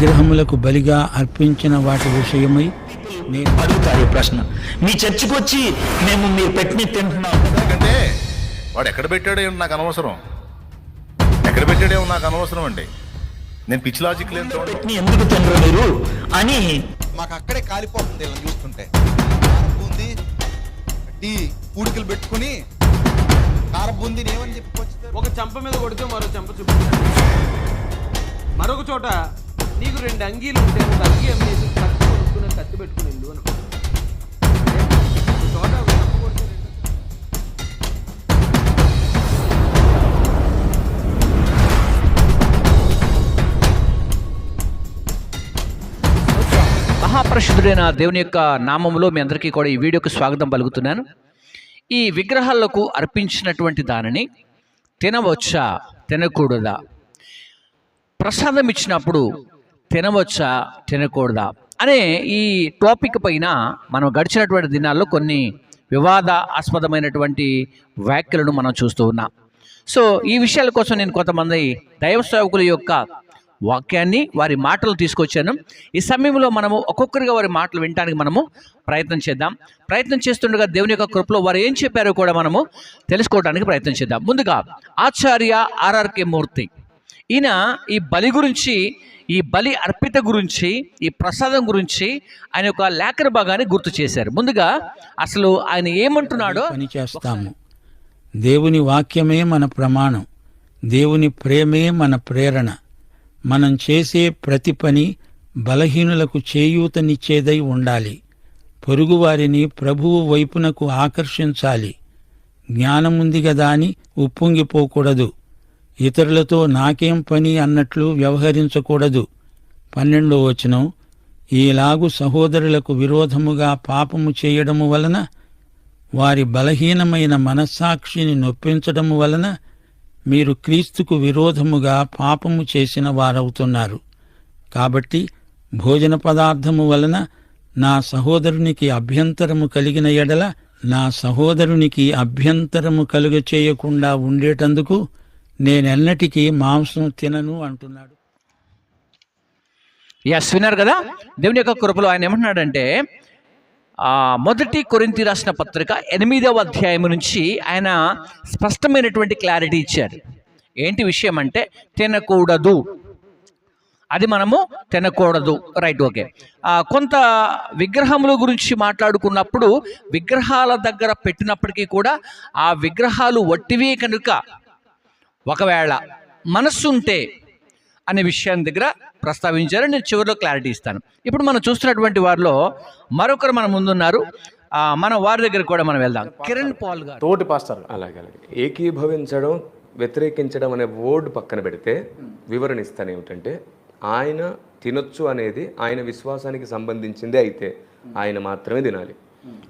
విగ్రహములకు బలిగా అర్పించిన వాటి విషయమై నేను అడుగుతారు ప్రశ్న. మీ చర్చికి వచ్చి మేము మీరు పెట్టిన తింటున్నాం. ఎందుకంటే వాడు ఎక్కడ పెట్టాడో నాకు అనవసరం. ఎక్కడ పెట్టాడేమో నాకు అనవసరం అండి. నేను పిచ్చి లాజిక్ పెట్టిన ఎందుకు తినరు మీరు? అని మాకు అక్కడే కాలిపోతుంది ఇలా చూస్తుంటే. బూంది టీ పూడికలు పెట్టుకుని కారం బూందిని ఏమని చెప్పుకొచ్చారు ఒక చెంప మీద కొడితే మరో చెంప చూపిస్తాడు. మరొక చోట నీకు రెండు అంగీలు ఉంటే ఒక అంగీ అమ్మేసి కత్తి కొనుక్కున్న కత్తి పెట్టుకుని వెళ్ళు అని చోట మహాపరిశుద్ధుడైన దేవుని యొక్క నామంలో మీ అందరికీ కూడా ఈ వీడియోకి స్వాగతం పలుకుతున్నాను. ఈ విగ్రహాలకు అర్పించినటువంటి దానిని తినవచ్చా తినకూడదా? ప్రసాదం ఇచ్చినప్పుడు తినవచ్చా? తినకూడదా? అనే ఈ టాపిక్ పైన మనం గడిచినటువంటి దినాల్లో కొన్ని వివాదాస్పదమైనటువంటి వ్యాఖ్యలను మనం చూస్తూ ఉన్నాం. సో ఈ విషయాల కోసం నేను కొంతమంది దైవ సేవకుల యొక్క వాక్యాన్ని వారి మాటలు తీసుకొచ్చాను. ఈ సమయంలో మనము ఒక్కొక్కరిగా వారి మాటలు వినడానికి మనము ప్రయత్నం చేద్దాం. ప్రయత్నం చేస్తుండగా దేవుని యొక్క కృపలో వారు ఏం చెప్పారో కూడా మనము తెలుసుకోవడానికి ప్రయత్నం చేద్దాం. ముందుగా ఆచార్య ఆర్ఆర్కే మూర్తి. ఈయన ఈ బలి గురించి ఈ బలి అర్పిత గురించి ఈ ప్రసాదం గురించి ఆయన యొక్క లేఖన భాగాన్ని గుర్తు చేశారు. ముందుగా అసలు ఆయన ఏమంటున్నాడో పని చేస్తాము. దేవుని వాక్యమే మన ప్రమాణం. దేవుని ప్రేమే మన ప్రేరణ. మనం చేసే ప్రతి పని బలహీనులకు చేయూతనిచ్చేదై ఉండాలి. పొరుగువారిని ప్రభువు వైపునకు ఆకర్షించాలి. జ్ఞానముంది గదా అని ఉప్పొంగిపోకూడదు. ఇతరులతో నాకేం పని అన్నట్లు వ్యవహరించకూడదు. పన్నెండో వచనం ఈలాగు సహోదరులకు విరోధముగా పాపము చేయడము వలన వారి బలహీనమైన మనస్సాక్షిని నొప్పించడము వలన మీరు క్రీస్తుకు విరోధముగా పాపము చేసిన వారవుతున్నారు. కాబట్టి భోజన పదార్థము వలన నా సహోదరునికి అభ్యంతరము కలిగిన ఎడల నా సహోదరునికి అభ్యంతరము కలుగ చేయకుండా ఉండేటందుకు నేనెన్నటికీ మాంసం తినను అంటున్నాడు. ఎస్ విన్నారు కదా? దేవుని యొక్క కృపలో ఆయన ఏమంటున్నాడంటే మొదటి కొరింతి రాసిన పత్రిక ఎనిమిదవ అధ్యాయం నుంచి ఆయన స్పష్టమైనటువంటి క్లారిటీ ఇచ్చారు ఏంటి విషయం అంటే తినకూడదు. అది మనము తినకూడదు. రైట్ ఓకే కొంత విగ్రహముల గురించి మాట్లాడుకున్నప్పుడు విగ్రహాల దగ్గర పెట్టినప్పటికీ కూడా ఆ విగ్రహాలు వట్టివే కనుక ఒకవేళ మనస్సు ఉంటే అనే విషయం దగ్గర ప్రస్తావించారు. నేను చివరిలో క్లారిటీ ఇస్తాను. ఇప్పుడు మనం చూస్తున్నటువంటి వారిలో మరొకరు మన ముందున్నారు. మన వారి దగ్గర కూడా మనం వెళ్దాం. కిరణ్ పాల్ గారు. తోటి పాస్టర్. అలాగే అలాగే. ఏకీభవించడం వ్యతిరేకించడం అనే వర్డ్ పక్కన పెడితే వివరణ ఇస్తాను ఏమిటంటే ఆయన తినొచ్చు అనేది ఆయన విశ్వాసానికి సంబంధించిందే అయితే ఆయన మాత్రమే తినాలి.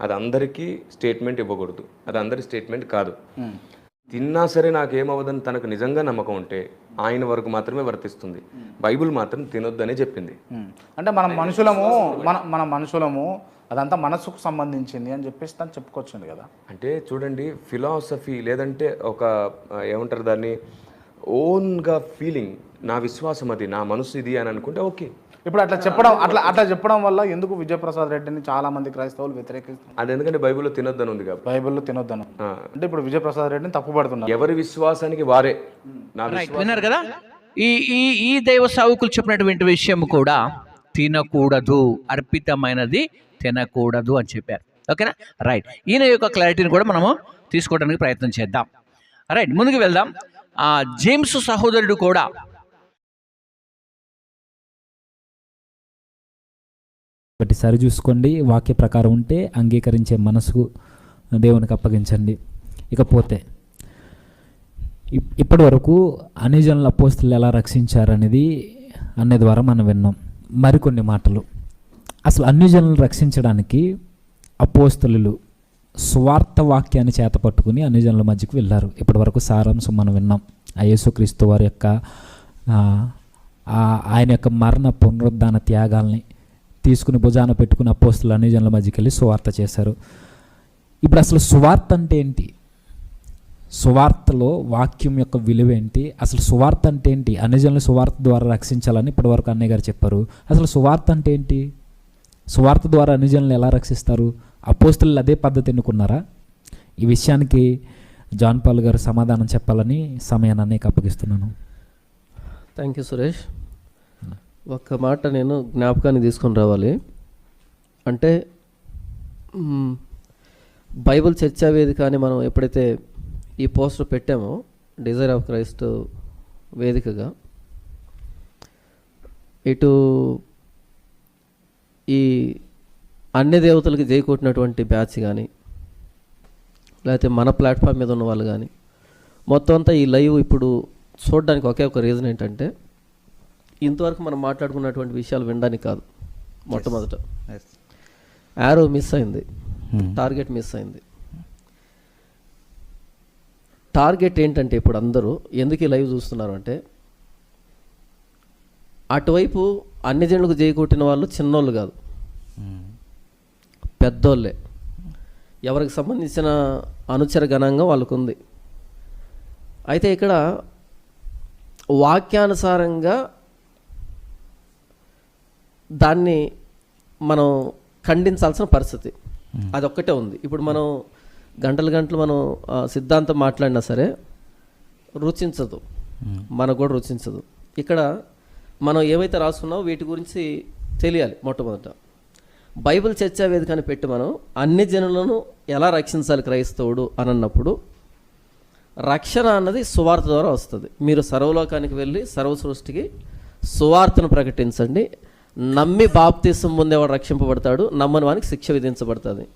అది అందరికీ స్టేట్మెంట్ ఇవ్వకూడదు. అది అందరి స్టేట్మెంట్ కాదు. తిన్నా సరే నాకేమవదని తనకు నిజంగా నమ్మకం ఉంటే ఆయన వరకు మాత్రమే వర్తిస్తుంది. బైబిల్ మాత్రం తినొద్దనే చెప్పింది. అంటే మనం మనుషులము మన మన మనుషులము అదంతా మనసుకు సంబంధించింది అని చెప్పేసి తను చెప్పుకొచ్చింది కదా. అంటే చూడండి ఫిలాసఫీ లేదంటే ఒక ఏమంటారు దాన్ని? ఓన్గా ఫీలింగ్ నా విశ్వాసం అది నా మనసు ఇది అని అనుకుంటే ఓకే. ఇప్పుడు అట్లా చెప్పడం అట్లా అట్లా చెప్పడం వల్ల ఎందుకు విజయప్రసాద్ రెడ్డిని చాలా మంది క్రైస్తవులు వ్యతిరేకిస్తున్నారు? అది ఎందుకంటే బైబిల్లో తినొద్దని ఉంది కాబట్టి. బైబిల్లో తినొద్దను. అంటే ఇప్పుడు విజయప్రసాద్ రెడ్డిని తప్పుపడుతున్నారు ఎవరి విశ్వాసానికి వారే. నా రైట్ విన్నారు కదా? ఈ ఈ ఈ దైవ సావుకులు చెప్పినటువంటి విషయం కూడా తినకూడదు అర్పితమైనది తినకూడదు అని చెప్పారు. ఓకేనా? రైట్ ఈయన యొక్క క్లారిటీని కూడా మనము తీసుకోవడానికి ప్రయత్నం చేద్దాం. రైట్ ముందుకు వెళ్దాం. ఆ, జేమ్స్ సహోదరుడు కూడా బట్టి సరి చూసుకోండి. వాక్య ప్రకారం ఉంటే అంగీకరించే మనసు దేవునికి అప్పగించండి. ఇకపోతే ఇప్- ఇప్పటి వరకు అనిజనుల అపోస్తులు ఎలా రక్షించారనేది అనే ద్వారా మనం విన్నాం. మరికొన్ని మాటలు. అసలు అన్ని రక్షించడానికి అపోస్తులు స్వార్థ వాక్యాన్ని చేత పట్టుకుని అన్ని జనుల మధ్యకు వెళ్ళారు. ఇప్పటి వరకు సారాంశం మనం విన్నాం. ఆ యేసుక్రీస్తు వారి యొక్క ఆయన యొక్క మరణ పునరుద్ధాన త్యాగాల్ని తీసుకుని భుజాన పెట్టుకుని అపోస్తులు అన్ని జనుల మధ్యకి వెళ్ళి సువార్త చేశారు. ఇప్పుడు అసలు సువార్త అంటే ఏంటి? సువార్తలో వాక్యం యొక్క విలువ ఏంటి? అసలు సువార్త అంటే ఏంటి? అన్యజనులు సువార్త ద్వారా రక్షించాలని ఇప్పటివరకు అన్నయ్య గారు చెప్పారు. అసలు సువార్త అంటే ఏంటి? సువార్త ద్వారా అన్యజనులు ఎలా రక్షిస్తారు? అపోస్తులు అదే పద్ధతి ఎన్నుకున్నారా? ఈ విషయానికి జాన్ పాల్ గారు సమాధానం చెప్పాలని సమయాన్ని అన్నయ్యకి అప్పగిస్తున్నాను. థ్యాంక్ యూ సురేష్ ఒక్క మాట నేను జ్ఞాపకాన్ని తీసుకొని రావాలి. అంటే బైబుల్ బైబిల్ చర్చా వేదిక అని మనం ఎప్పుడైతే ఈ పోస్టర్ పెట్టామో డిజైర్ ఆఫ్ క్రైస్ట్ వేదికగా ఇటు ఈ అన్ని దేవతలకి జై కొట్టినటువంటి బ్యాచ్ కానీ లేకపోతే మన ప్లాట్ఫామ్ మీద ఉన్న వాళ్ళు కానీ మొత్తం అంతా ఈ లైవ్ ఇప్పుడు చూడడానికి ఒకే ఒక రీజన్ ఏంటంటే ఇంతవరకు మనం మాట్లాడుకున్నటువంటి విషయాలు వినడానికి కాదు. మొట్టమొదట. యారో మిస్ అయింది. టార్గెట్ మిస్ అయింది. టార్గెట్ ఏంటంటే ఇప్పుడు అందరూ ఎందుకు లైవ్ చూస్తున్నారు అంటే అటువైపు అన్ని జనులకు చేయకొట్టిన వాళ్ళు చిన్నోళ్ళు కాదు. పెద్దోళ్ళే. ఎవరికి సంబంధించిన అనుచర గణాంగం వాళ్ళకు ఉంది అయితే ఇక్కడ వాక్యానుసారంగా దాన్ని మనం ఖండించాల్సిన పరిస్థితి. అదొక్కటే ఉంది. ఇప్పుడు మనం గంటలు గంటలు మనం సిద్ధాంతం మాట్లాడినా సరే రుచించదు. మనకు కూడా రుచించదు. ఇక్కడ మనం ఏవైతే రాసుకున్నామో వీటి గురించి తెలియాలి మొట్టమొదట. బైబిల్ చర్చా వేదికని పెట్టి మనం అన్ని జనులను ఎలా రక్షించాలి క్రైస్తవుడు అని అన్నప్పుడు రక్షణ అన్నది సువార్త ద్వారా వస్తుంది. మీరు సర్వలోకానికి వెళ్ళి సర్వ సృష్టికి సువార్తను ప్రకటించండి. నమ్మి బాప్తీసం పొందేవాడు రక్షింపబడతాడు? నమ్మని వానికి శిక్ష విధించబడుతుంది.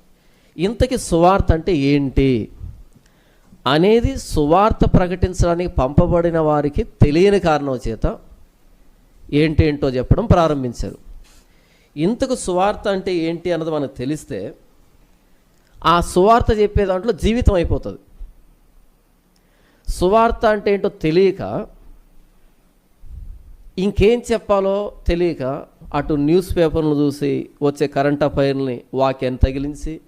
ఇంతకీ సువార్త అంటే ఏంటి? అనేది సువార్త ప్రకటించడానికి పంపబడిన వారికి తెలియని కారణం చేత ఏంటేంటో చెప్పడం ప్రారంభించారు. ఇంతకు సువార్త అంటే ఏంటి అన్నది మనకు తెలిస్తే ఆ సువార్త చెప్పే దాంట్లో జీవితం అయిపోతుంది. సువార్త అంటే ఏంటో తెలియక ఇంకేం చెప్పాలో తెలియక అటు న్యూస్ పేపర్లు చూసి వచ్చే కరెంట్ అఫైర్ని వాక్యాన్ని తగిలించి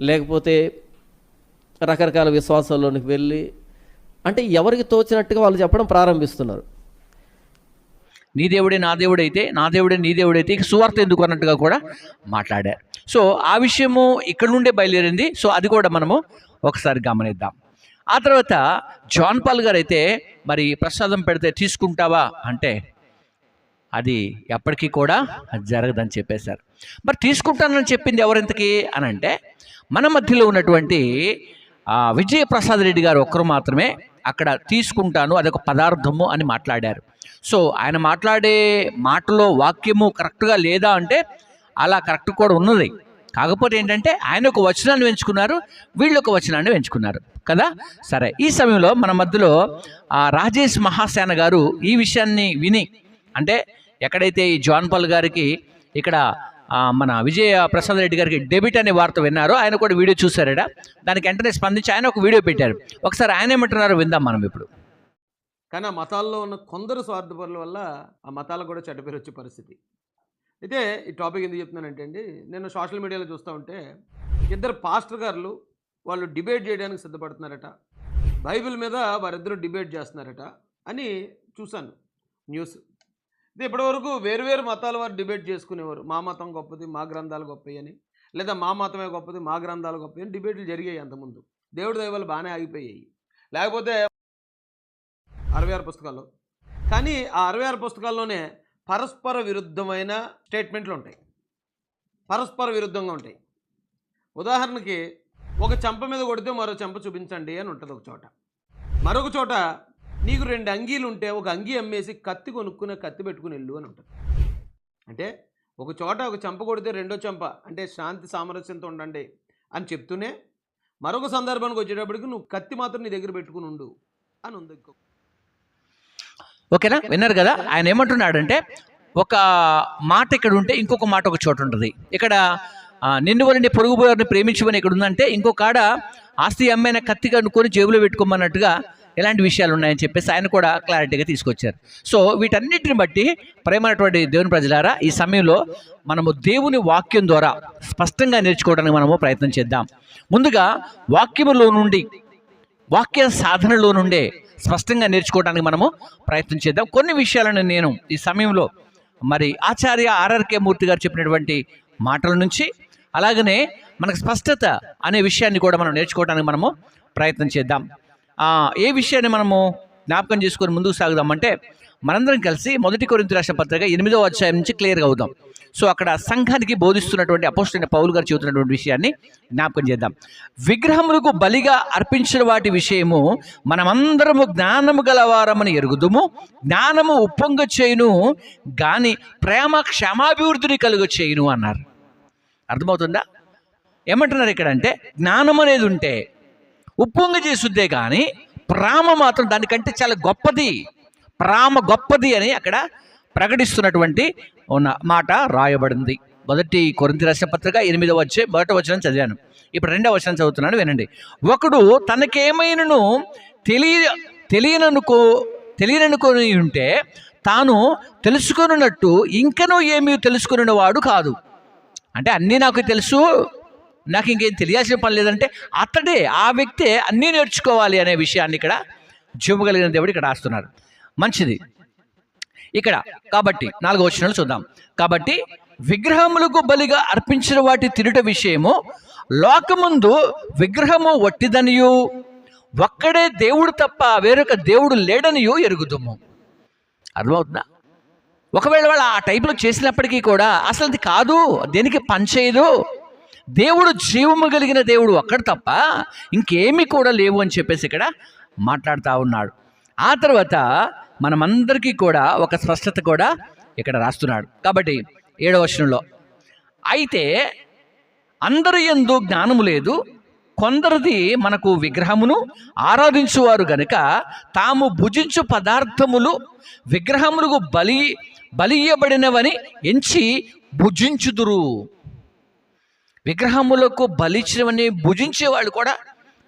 లేకపోతే రకరకాల విశ్వాసాల్లోనికి వెళ్ళి అంటే ఎవరికి తోచినట్టుగా వాళ్ళు చెప్పడం ప్రారంభిస్తున్నారు. నీ దేవుడే నా దేవుడైతే నా దేవుడే నీ దేవుడైతే ఇక సువార్త ఎందుకు అన్నట్టుగా కూడా మాట్లాడారు. సో ఆ విషయము ఇక్కడ నుండే బయలుదేరింది. సో అది కూడా మనము ఒకసారి గమనిద్దాం. ఆ తర్వాత జాన్ పాల్ గారు అయితే మరి ప్రసాదం పెడితే తీసుకుంటావా అంటే అది ఎప్పటికీ కూడా జరగదని చెప్పేశారు. మరి తీసుకుంటానని చెప్పింది ఎవరింతకి అని అంటే మన మధ్యలో ఉన్నటువంటి విజయప్రసాద్ రెడ్డి గారు ఒక్కరు మాత్రమే అక్కడ తీసుకుంటాను అదొక పదార్థము అని మాట్లాడారు. సో ఆయన మాట్లాడే మాటలో వాక్యము కరెక్ట్గా లేదా అంటే అలా కరెక్ట్ కూడా ఉన్నది. కాకపోతే ఏంటంటే ఆయన ఒక వచనాన్ని పెంచుకున్నారు వీళ్ళు ఒక వచనాన్ని పెంచుకున్నారు కదా? సరే ఈ సమయంలో మన మధ్యలో రాజేష్ మహాసేన గారు ఈ విషయాన్ని విని అంటే ఎక్కడైతే ఈ జాన్ పాల్ గారికి ఇక్కడ మన విజయ ప్రసాద్ రెడ్డి గారికి డెబిట్ అనే వార్త విన్నారు ఆయన కూడా వీడియో చూశారట. దానికి వెంటనే స్పందించి ఆయన ఒక వీడియో పెట్టారు. ఒకసారి ఆయన ఏమంటున్నారో విందాం మనం ఇప్పుడు. కానీ ఆ మతాల్లో ఉన్న కొందరు స్వార్థపరుల వల్ల ఆ మతాలకు కూడా చెడ్డ పేరు వచ్చే పరిస్థితి. అయితే ఈ టాపిక్ ఎందుకు చెప్తున్నానంటే అండి నేను సోషల్ మీడియాలో చూస్తూ ఉంటే ఇద్దరు పాస్టర్ గారులు వాళ్ళు డిబేట్ చేయడానికి సిద్ధపడుతున్నారట. బైబిల్ మీద వారిద్దరూ డిబేట్ చేస్తున్నారట అని చూశాను. న్యూస్ ఇది ఇప్పటివరకు వేరు వేరు మతాల వారు డిబేట్ చేసుకునేవారు. మా మతం గొప్పది మా గ్రంథాలు గొప్పవి అని. లేదా మా మతమే గొప్పది మా గ్రంథాలు గొప్పవి అని డిబేట్లు జరిగాయి అంతకుముందు. దేవుడి దైవాలు బాగానే ఆగిపోయాయి. లేకపోతే అరవై ఆరు పుస్తకాల్లో. కానీ ఆ అరవై ఆరు పుస్తకాల్లోనే పరస్పర విరుద్ధమైన స్టేట్మెంట్లు ఉంటాయి. పరస్పర విరుద్ధంగా ఉంటాయి. ఉదాహరణకి ఒక చెంప మీద కొడితే మరో చెంప చూపించండి అని ఉంటుంది ఒక చోట. మరొక చోట నీకు రెండు అంగీలు ఉంటే ఒక అంగీ అమ్మేసి కత్తి కొనుక్కునే కత్తి పెట్టుకుని వెళ్ళు అని ఉంటుంది. అంటే ఒక చోట ఒక చంప కొడితే రెండో చంప అంటే శాంతి సామరస్యంతో ఉండండి అని చెప్తూనే మరొక సందర్భానికి వచ్చేటప్పటికి నువ్వు కత్తి మాత్రం నీ దగ్గర పెట్టుకుని ఉండు అని ఉంది. ఓకేనా? విన్నారు కదా? ఆయన ఏమంటున్నాడంటే ఒక మాట ఇక్కడ ఉంటే ఇంకొక మాట ఒక చోట ఉంటుంది. ఇక్కడ నిన్ను వలని పొరుగు ప్రేమించమని ఇక్కడ ఉందంటే ఇంకొక కాడ ఆస్తి అమ్మైన కత్తి కనుక్కొని జేబులో పెట్టుకోమన్నట్టుగా ఎలాంటి విషయాలు ఉన్నాయని చెప్పేసి ఆయన కూడా క్లారిటీగా తీసుకొచ్చారు. సో వీటన్నిటిని బట్టి ప్రేమైనటువంటి దేవుని ప్రజలారా ఈ సమయంలో మనము దేవుని వాక్యం ద్వారా స్పష్టంగా నేర్చుకోవడానికి మనము ప్రయత్నం చేద్దాం. ముందుగా వాక్యములో నుండి వాక్య సాధనలో నుండే స్పష్టంగా నేర్చుకోవడానికి మనము ప్రయత్నం చేద్దాం. కొన్ని విషయాలను నేను ఈ సమయంలో మరి ఆచార్య ఆర్ఆర్కే మూర్తి గారు చెప్పినటువంటి మాటల నుంచి అలాగనే మనకు స్పష్టత అనే విషయాన్ని కూడా మనం నేర్చుకోవడానికి మనము ప్రయత్నం చేద్దాం. ఏ విషయాన్ని మనము జ్ఞాపకం చేసుకొని ముందుకు సాగుదామంటే మనందరం కలిసి మొదటి కొరింత రాష్ట్ర పత్రిక ఎనిమిదో అధ్యాయం నుంచి క్లియర్గా అవుదాం. సో అక్కడ సంఘానికి బోధిస్తున్నటువంటి అపోస్టైన పౌలు గారు చెబుతున్నటువంటి విషయాన్ని జ్ఞాపకం చేద్దాం. విగ్రహములకు బలిగా అర్పించిన వాటి విషయము మనమందరము జ్ఞానము గలవారమని ఎరుగుదుము. జ్ఞానము ఉప్పొంగ చేయును గాని ప్రేమ క్షమాభివృద్ధిని కలుగ చేయును అన్నారు. అర్థమవుతుందా? ఏమంటున్నారు ఇక్కడ అంటే జ్ఞానం అనేది ఉంటే ఉప్పొంగ చేసుద్దే కానీ ప్రేమ మాత్రం దానికంటే చాలా గొప్పది. ప్రేమ గొప్పది అని అక్కడ ప్రకటిస్తున్నటువంటి ఉన్న మాట రాయబడింది. మొదటి కొరింతి రాసిన పత్రిక ఎనిమిదవ వచ్చే మొదటి వచనం చదివాను. ఇప్పుడు రెండవ వచనం చదువుతున్నాను వినండి. ఒకడు తనకేమైనను తెలియ తెలియననుకో తెలియననుకొని ఉంటే తాను తెలుసుకొనున్నట్టు ఇంకనూ ఏమీ తెలుసుకుని వాడు కాదు. అంటే అన్నీ నాకు తెలుసు నాకు ఇంకేం తెలియాల్సిన పని లేదంటే అతడే ఆ వ్యక్తే అన్నీ నేర్చుకోవాలి అనే విషయాన్ని ఇక్కడ చూపగలిగిన దేవుడు ఇక్కడ రాస్తున్నారు మంచిది. ఇక్కడ కాబట్టి నాలుగో వచనాలు చూద్దాం. కాబట్టి విగ్రహములకు బలిగా అర్పించిన వాటి తిరుట విషయము లోకముందు విగ్రహము వట్టిదనియు. ఒక్కడే దేవుడు తప్ప వేరొక దేవుడు లేడనియో ఎరుగుదుము. అర్థమవుతుందా? ఒకవేళ వాళ్ళు ఆ టైప్లో చేసినప్పటికీ కూడా అసలు అది కాదు. దేనికి పనిచేయదు దేవుడు జీవము కలిగిన దేవుడు ఒక్కడు తప్ప ఇంకేమీ కూడా లేవు అని చెప్పేసి ఇక్కడ మాట్లాడుతూ ఉన్నాడు. ఆ తర్వాత మనమందరికీ కూడా ఒక స్పష్టత కూడా ఇక్కడ రాస్తున్నాడు. కాబట్టి ఏడవ వచనంలో అయితే అందరి ఎందు జ్ఞానము లేదు కొందరిది మనకు విగ్రహమును ఆరాధించువారు గనుక తాము భుజించు పదార్థములు విగ్రహములకు బలి బలియబడినవని ఎంచి భుజించుదురు. విగ్రహములకు బలిచ్చినవని భుజించే వాళ్ళు కూడా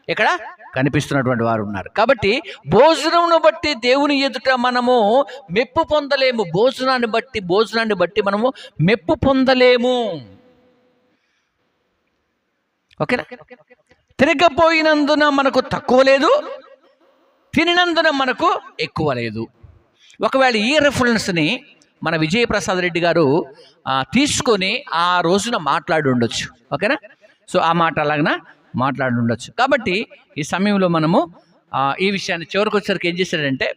ఇక్కడ కనిపిస్తున్నటువంటి వారు ఉన్నారు. కాబట్టి భోజనమును బట్టి దేవుని ఎదుట మనము మెప్పు పొందలేము. భోజనాన్ని బట్టి భోజనాన్ని బట్టి మనము మెప్పు పొందలేము. ఓకేనా? తిరగపోయినందున మనకు తక్కువ లేదు. తినినందున మనకు ఎక్కువ లేదు. ఒకవేళ ఈ రెఫరెన్స్ని మన విజయప్రసాద్ రెడ్డి గారు తీసుకొని ఆ రోజున మాట్లాడి ఉండొచ్చు. ఓకేనా? సో ఆ మాట అలాగన? మాట్లాడి ఉండొచ్చు. కాబట్టి ఈ సమయంలో మనము ఈ విషయాన్ని చివరికి వచ్చేసరికి ఏం చేశాడంటే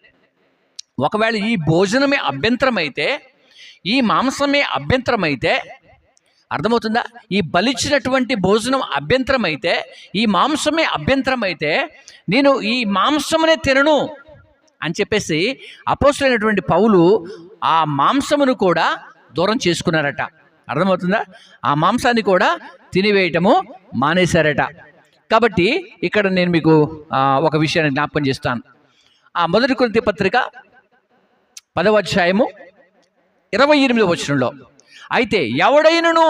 ఒకవేళ ఈ భోజనమే అభ్యంతరం అయితే ఈ మాంసమే అభ్యంతరం అయితే అర్థమవుతుందా? ఈ బలిచ్చినటువంటి భోజనం అభ్యంతరం అయితే ఈ మాంసమే అభ్యంతరం అయితే నేను ఈ మాంసమునే తినను. అని చెప్పేసి అపోసరైనటువంటి పౌలు ఆ మాంసమును కూడా దూరం చేసుకున్నారట. అర్థమవుతుందా? ఆ మాంసాన్ని కూడా తినివేయటము మానేశారట. కాబట్టి ఇక్కడ నేను మీకు ఒక విషయాన్ని జ్ఞాపకం చేస్తాను. ఆ మొదటి కొరింథీ పత్రిక పదవ అధ్యాయము ఇరవై ఎనిమిది వచనంలో అయితే ఎవడైనను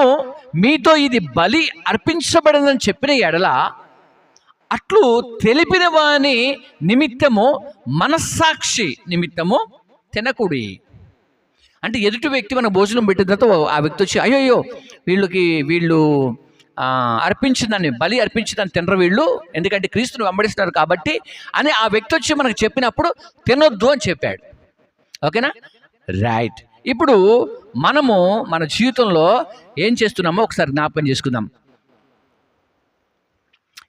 మీతో ఇది బలి అర్పించబడిందని చెప్పిన ఎడల అట్లు తెలిపిన వాని నిమిత్తము మనస్సాక్షి నిమిత్తము తినకుడి. అంటే ఎదుటి వ్యక్తి మన భోజనం పెట్టిన తర్వాత ఆ వ్యక్తి వచ్చి అయ్యో వీళ్ళకి వీళ్ళు అర్పించిందని బలి అర్పించిందని తినరు వీళ్ళు ఎందుకంటే క్రీస్తుని వెంబడిస్తున్నారు కాబట్టి అని ఆ వ్యక్తి వచ్చి మనకు చెప్పినప్పుడు తినొద్దు అని చెప్పాడు. ఓకేనా? రైట్. ఇప్పుడు మనము మన జీవితంలో ఏం చేస్తున్నామో ఒకసారి జ్ఞాపకం చేసుకుందాం.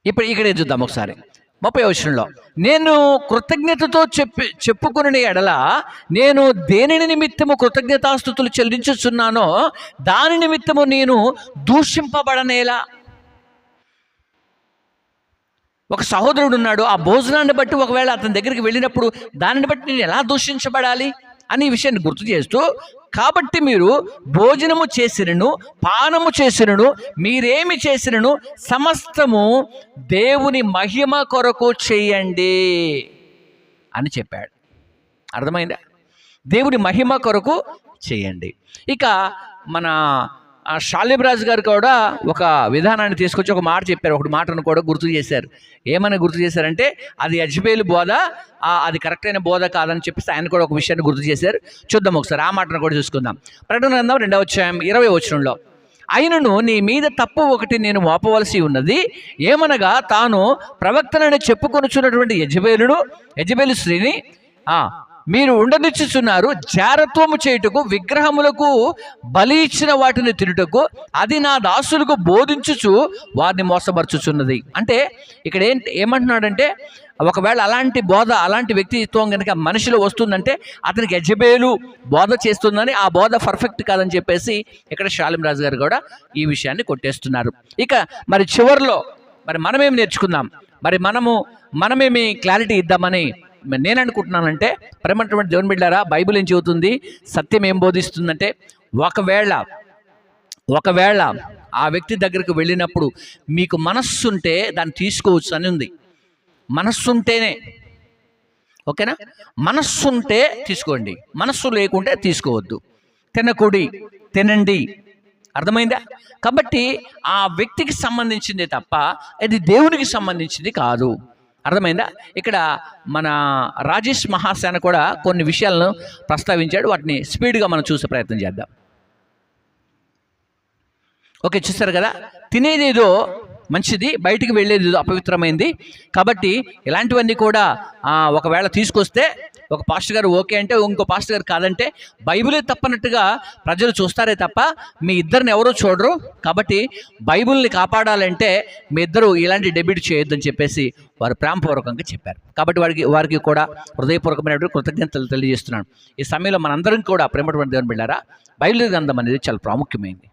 ఇప్పుడు ఇక్కడే చూద్దాం ఒకసారి. ముప్పై వచనంలో నేను కృతజ్ఞతతో చెప్పి చెప్పుకుని ఎడల నేను దేనిని నిమిత్తము కృతజ్ఞతాస్థుతులు చెల్లించుచున్నానో దాని నిమిత్తము నేను దూషింపబడనేలా. ఒక సహోదరుడు ఉన్నాడు ఆ భోజనాన్ని బట్టి ఒకవేళ అతని దగ్గరికి వెళ్ళినప్పుడు దానిని బట్టి నేను ఎలా దూషించబడాలి అని ఈ విషయాన్ని గుర్తు చేస్తూ కాబట్టి మీరు భోజనము చేసినను పానము చేసినను మీరేమి చేసినను సమస్తము దేవుని మహిమ కొరకు చేయండి అని చెప్పాడు. అర్థమైందా? దేవుని మహిమ కొరకు చేయండి. ఇక మన ఆ గారు కూడా ఒక విధానాన్ని తీసుకొచ్చి ఒక మాట చెప్పారు. ఒకటి మాటను కూడా గుర్తు చేశారు. ఏమని గుర్తు చేశారంటే అది యజ్బేలు బోధ అది కరెక్ట్ అయిన బోధ కాదని చెప్పేసి ఆయన కూడా ఒక విషయాన్ని గుర్తు చేశారు. చూద్దాం ఒకసారి ఆ మాటను కూడా చూసుకుందాం. ప్రకటన గ్రంథం రెండవ అధ్యాయం ఇరవై వచనంలో అయినను నీ మీద తప్పు ఒకటి నేను మోపవలసి ఉన్నది. ఏమనగా తాను ప్రవక్తనని చెప్పుకొనుచున్నటువంటి యజబేలును యజబేలు స్త్రీని మీరు ఉండనిచ్చుచున్నారు జారత్వము చేయుటకు విగ్రహములకు బలి ఇచ్చిన వాటిని తినుటకు అది నా దాసులకు బోధించుచు వారిని మోసపరచుచున్నది. అంటే ఇక్కడ ఏం ఏమంటున్నాడంటే ఒకవేళ అలాంటి బోధ అలాంటి వ్యక్తిత్వం కనుక మనిషిలో వస్తుందంటే అతనికి యజబేలు బోధ చేస్తుందని ఆ బోధ పర్ఫెక్ట్ కాదని చెప్పేసి ఇక్కడ శాలిం రాజు గారు కూడా ఈ విషయాన్ని కొట్టేస్తున్నారు. ఇక మరి చివరిలో మరి మనమేం నేర్చుకుందాం? మరి మనము మనమేమి క్లారిటీ ఇద్దామని నేను అనుకుంటున్నానంటే ప్రేమటువంటి దేవుని బిడ్డారా బైబిల్ ఏం చెబుతుంది? సత్యం ఏం బోధిస్తుందంటే ఒకవేళ ఒకవేళ ఆ వ్యక్తి దగ్గరికి వెళ్ళినప్పుడు మీకు మనస్సుంటే దాన్ని తీసుకోవచ్చు అని ఉంది. మనస్సు ఉంటేనే ఓకేనా? మనస్సుంటే తీసుకోండి. మనస్సు లేకుంటే తీసుకోవద్దు. తినకుడి తినండి. అర్థమైందా? కాబట్టి ఆ వ్యక్తికి సంబంధించిందే తప్ప ఇది దేవునికి సంబంధించింది కాదు. అర్థమైందా? ఇక్కడ మన రాజేష్ మహాసేన కూడా కొన్ని విషయాలను ప్రస్తావించాడు. వాటిని స్పీడ్గా మనం చూసే ప్రయత్నం చేద్దాం. ఓకే చూస్తారు కదా? తినేదేదో మంచిది బయటికి వెళ్ళేది అపవిత్రమైంది. కాబట్టి ఇలాంటివన్నీ కూడా ఒకవేళ తీసుకొస్తే ఒక పాస్టర్ గారు ఓకే అంటే ఇంకో పాస్టర్ గారు కాదంటే బైబిలే తప్పనట్టుగా ప్రజలు చూస్తారే తప్ప మీ ఇద్దరిని ఎవరూ చూడరు. కాబట్టి బైబిల్ని కాపాడాలంటే మీ ఇద్దరు ఇలాంటి డెబిట్ చేయొద్దని చెప్పేసి వారు ప్రేమపూర్వకంగా చెప్పారు. కాబట్టి వారికి వారికి కూడా హృదయపూర్వకమైనటువంటి కృతజ్ఞతలు తెలియజేస్తున్నాను. ఈ సమయంలో మనందరం కూడా ప్రేమటువంటి దేవుని బిళ్ళారా? బైబిల్ గ్రంథం అనేది చాలా ప్రాముఖ్యమైంది.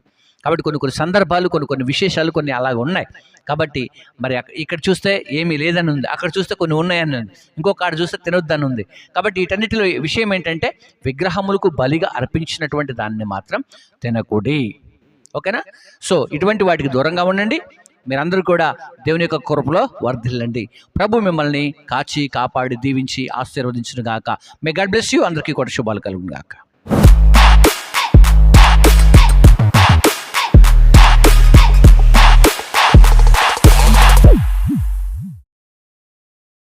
కాబట్టి కొన్ని కొన్ని సందర్భాలు కొన్ని కొన్ని విశేషాలు కొన్ని అలాగ ఉన్నాయి. కాబట్టి మరి ఇక్కడ చూస్తే ఏమీ లేదని ఉంది. అక్కడ చూస్తే కొన్ని ఉన్నాయని ఉంది. ఇంకొక ఆడ చూస్తే తినొద్దని ఉంది. కాబట్టి వీటన్నిటిలో విషయం ఏంటంటే విగ్రహములకు బలిగా అర్పించినటువంటి దాన్ని మాత్రం తినకూడి ఓకేనా? సో ఇటువంటి వాటికి దూరంగా ఉండండి. మీరందరూ కూడా దేవుని యొక్క కృపలో వర్ధిల్లండి. ప్రభు మిమ్మల్ని కాచి కాపాడి దీవించి ఆశీర్వదించును గాక మే గాడ్ బ్లెస్ యూ అందరికీ కూడా శుభాలు కలుగును గాక